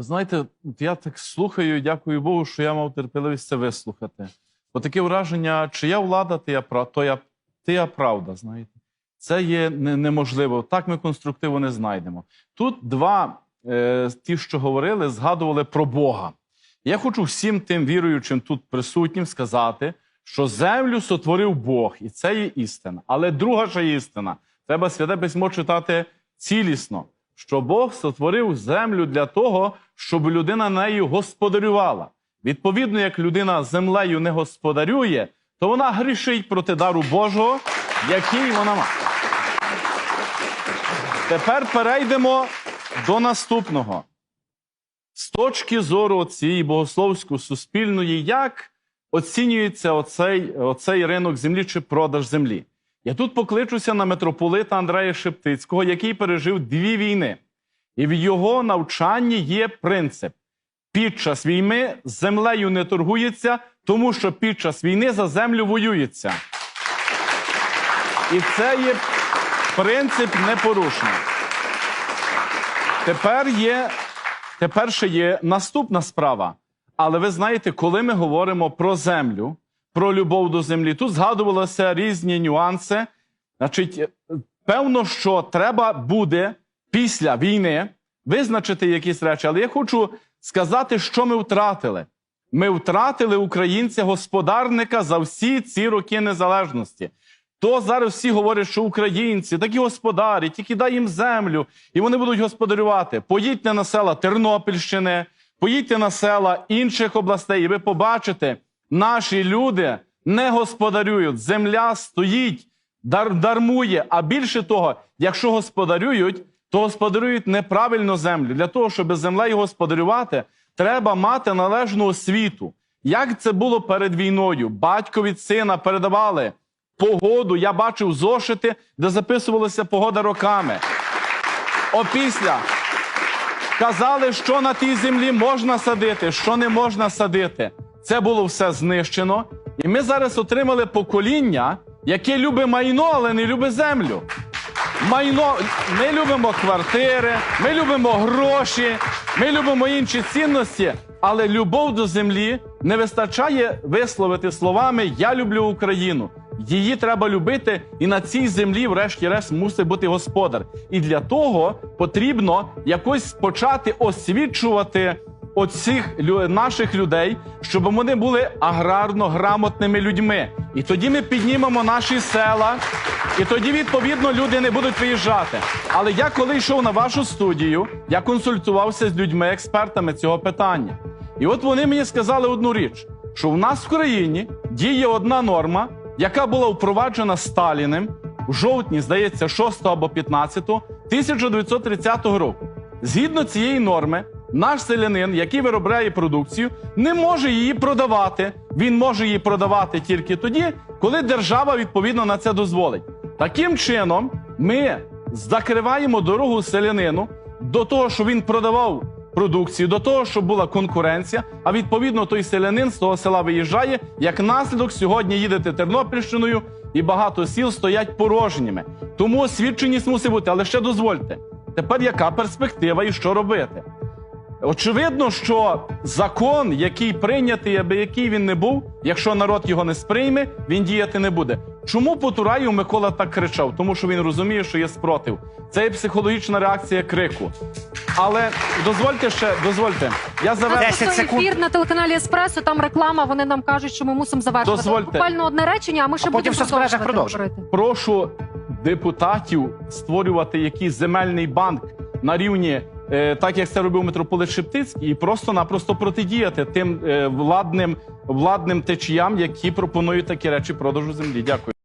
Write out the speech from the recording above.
Ви знаєте, я так слухаю, дякую Богу, що я мав терпеливість це вислухати. Бо таке враження, чия влада, то я, прав- то я, то я правда, знаєте. Це є неможливо. Так ми конструктиву не знайдемо. Тут два е, ті, що говорили, згадували про Бога. Я хочу всім тим віруючим тут присутнім сказати, що землю сотворив Бог, і це є істина. Але друга ж істина. Треба святе письмо читати цілісно, що Бог сотворив землю для того, щоб людина нею господарювала. Відповідно, як людина землею не господарює, то вона грішить проти дару Божого, який вона має. Тепер перейдемо до наступного. З точки зору цієї богословсько-суспільної, як оцінюється оцей, оцей ринок землі чи продаж землі? Я тут покличуся на митрополита Андрея Шептицького, який пережив дві війни. І в його навчанні є принцип: під час війни землею не торгується, тому що під час війни за землю воюється. І це є принцип непорушний. Тепер є, тепер ще є наступна справа. Але ви знаєте, коли ми говоримо про землю, про любов до землі, тут згадувалися різні нюанси. Значить, е, певно, що треба буде після війни визначити якісь речі. Але я хочу сказати, що ми втратили. Ми втратили українця-господарника за всі ці роки незалежності. То зараз всі говорять, що українці такі господарі, тільки дай їм землю, і вони будуть господарювати. Поїдьте на села Тернопільщини, поїдьте на села інших областей, і ви побачите, наші люди не господарюють. Земля стоїть, дар, дармує. А більше того, якщо господарюють, то господарюють неправильно землю. Для того, щоб землею господарювати, треба мати належну освіту. Як це було перед війною? Батько від сина передавали погоду. Я бачив зошити, де записувалася погода роками. Опісля казали, що на тій землі можна садити, що не можна садити. Це було все знищено. І ми зараз отримали покоління, яке любить майно, але не любить землю. Майно, ми любимо квартири, ми любимо гроші, ми любимо інші цінності, але любов до землі не вистачає висловити словами Я люблю Україну. Її треба любити, і на цій землі, врешті-решт, мусить бути господар. І для того потрібно якось почати освічувати оцих наших людей, щоб вони були аграрно грамотними людьми. І тоді ми піднімемо наші села, і тоді, відповідно, люди не будуть виїжджати. Але я коли йшов на вашу студію, я консультувався з людьми, експертами цього питання. І от вони мені сказали одну річ: що в нас в країні діє одна норма, яка була впроваджена Сталіним в жовтні, здається, 6 або 15 1930 року. Згідно цієї норми, наш селянин, який виробляє продукцію, не може її продавати. Він може її продавати тільки тоді, коли держава відповідно на це дозволить. Таким чином, ми закриваємо дорогу селянину до того, що він продавав продукцію, до того, щоб була конкуренція. А відповідно, той селянин з того села виїжджає. Як наслідок, сьогодні їдете Тернопільщиною, і багато сіл стоять порожніми. Тому освіченість мусить бути. Але ще дозвольте. Тепер яка перспектива і що робити? Очевидно, що закон, який прийнятий, аби який він не був, якщо народ його не сприйме, він діяти не буде. Чому Потураєв Микола так кричав? Тому що він розуміє, що є спротив. Це є психологічна реакція крику. Але дозвольте ще, дозвольте. Я завершу. 10 ефір на телеканалі Еспресо, там реклама, вони нам кажуть, що ми мусимо завершувати. Дозвольте. Буквально одне речення, а ми ще А потім будемо в продовжувати прошу депутатів створювати якийсь земельний банк на рівні, так як це робив митрополит Шептицький, і просто-напросто протидіяти тим е, владним, владним течіям, які пропонують такі речі продажу землі. Дякую.